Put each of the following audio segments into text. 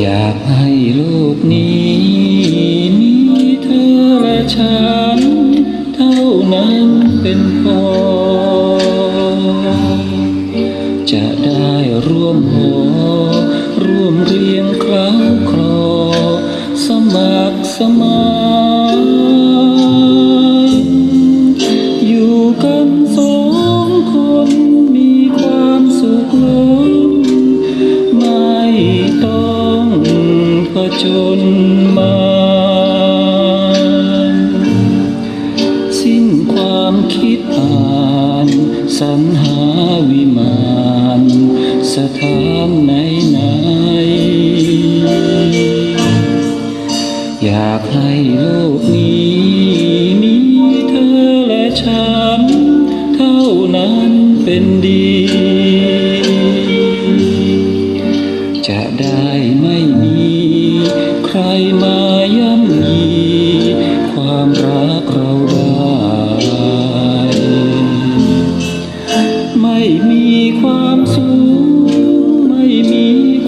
อยากให้โลกนี้มีเธอและฉัน เท่านั้นเป็นพอ จะได้ร่วมหอร่วมเรียงคราวคลอ สมัครสมานาวิมานสถานไหนไหน อยากให้โลกนี้มีเธอและฉัน เท่านั้นเป็นดี จะได้ไม่มีใครมา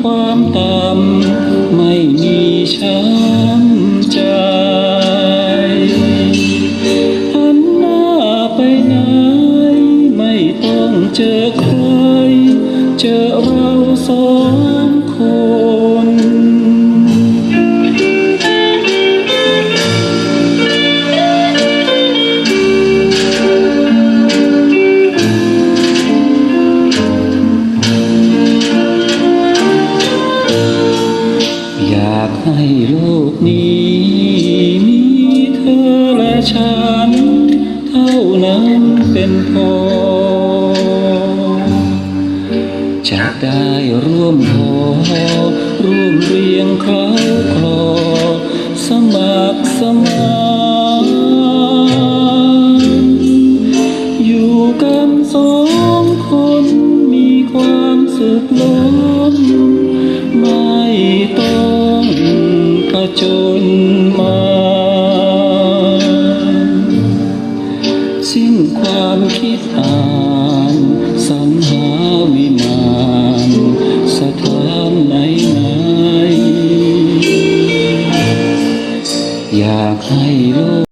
ความต่ำไม่มีช้ำใจหันหน้าไปไหน ไม่ต้องเจอใคร เจอเราสองคน โลกนี้มีเธอและฉัน เท่านั้นเป็นพอ จะได้ร่วมหอร่วมเรียงคราคลอ สมัครสมานอยู่กันสองคนมีความสุขล้น Ay,